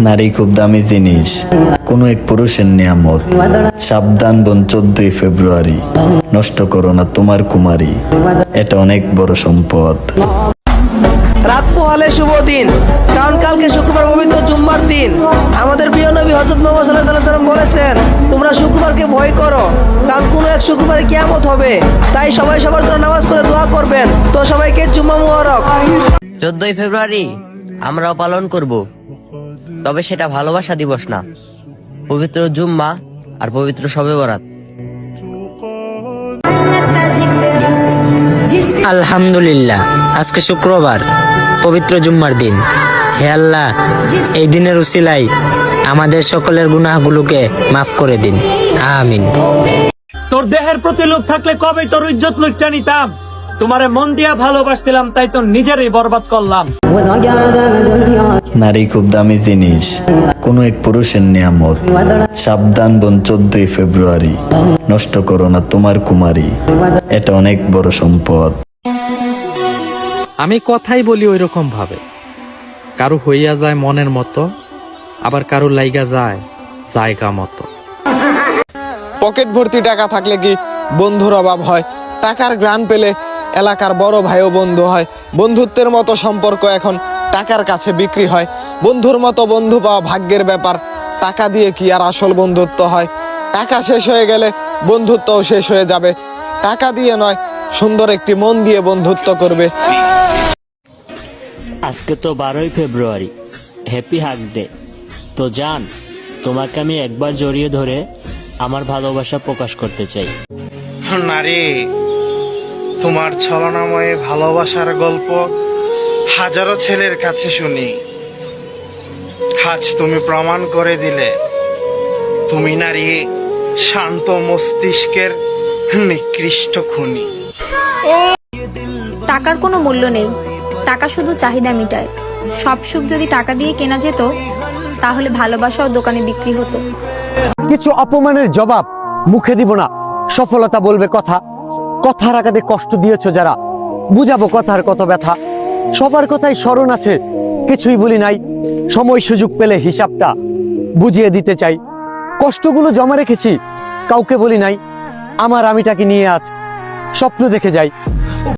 নারী খুব দামি জিনিস। কোনো এক পুরুষের নিয়ামত। সাবধান বোন চোদ্দই ফেব্রুয়ারি। নষ্ট করো না তোমার কুমারী। এটা অনেক বড় সম্পদ। রাত পোহালে শুভ দিন। কারণ কালকে শুক্রবার পবিত্র জুম্মার দিন। আমাদের প্রিয় নবী হজরত মোহাম্মদ সাল্লাহ সাল্লাহ সাল্লাম বলেছেন তোমরা শুক্রবারকে ভয় করো। কারণ কোনো এক শুক্রবারে কিয়ামত হবে। তাই সবাই সবার জন্য নামাজ পড়ে দোয়া করবেন। তো সবাইকে জুম্মা মুবারক। চোদ্দই ফেব্রুয়ারি আমরাও পালন করব। তবে সেটা ভালোবাসা দিবস না। পবিত্র জুম্মা আর পবিত্র শবে বরাত। আলহামদুলিল্লাহ আজকে শুক্রবার পবিত্র জুম্মার দিন। হে আল্লাহ এই দিনের উসিলাই আমাদের সকলের গুনাহগুলোকে মাফ করে দিন। আমিন। তোর দেহের প্রতি লোক থাকলে কবে তোর ইজ্জত লুটটা নিতাম? তোমারে মন দিয়া ভালোবাসছিলাম তাই তো নিজেরই বরবাদ করলাম। নারী খুব দামি জিনিস। কোনো এক পুরুষের নিয়ামত। সাবধান বোন চোদ্দই ফেব্রুয়ারি। নষ্ট করো না তোমার কুমারী। এটা অনেক বড় সম্পদ। আমি কথাই বলি ওই রকম ভাবে। কারও হইয়া যায় মনের মতো আবার কারও লাইগা যায় জায়গা মতো। পকেট ভর্তি টাকা থাকলে কি বন্ধুর অভাব হয়? টাকার গ্রান পেলে এলাকার বড় ভাইও বন্ধু হয়। বন্ধুত্বের মতো সম্পর্ক এখন টাকার কাছে বিক্রি হয়। বন্ধুর মতো বন্ধু পাওয়া ভাগ্যের ব্যাপার। টাকা দিয়ে কি আর আসল বন্ধুত্ব হয়? টাকা শেষ হয়ে গেলে বন্ধুত্বও শেষ হয়ে যাবে। টাকা দিয়ে নয় সুন্দর একটি মন দিয়ে বন্ধুত্ব করবে। আজকে তো বারোই ফেব্রুয়ারি। হ্যাপি হাক ডে তো জান তোমাকে আমি একবার জড়িয়ে ধরে আমার ভালোবাসা প্রকাশ করতে চাই। নারী তোমার ছলনাময়ে ভালোবাসার গল্প হাজারো ছেলের কাছে শুনি। আজ তুমি প্রমাণ করে দিলে তুমি নারী শান্ত মস্তিষ্কের নিকৃষ্ট খুনি। টাকার কোনো মূল্য নেই। টাকা শুধু চাহিদা মিটায়। সব সুখ যদি টাকা দিয়ে কেনা যেত তাহলে ভালোবাসাও দোকানে বিক্রি হতো। কিছু অপমানের জবাব মুখে দিব না। সফলতা বলবে কথা। কথার আঘাতে কষ্ট দিয়েছ যারা। বুঝাবো কথার কত ব্যথা। সবার কথাই স্মরণ আছে, কিছুই বলি নাই। সময় সুযোগ পেলে হিসাবটা বুঝিয়ে দিতে চাই। কষ্টগুলো জমা রেখেছি, কাউকে বলি নাই। আমার আমিটাকে নিয়ে আজ স্বপ্ন দেখে যাই।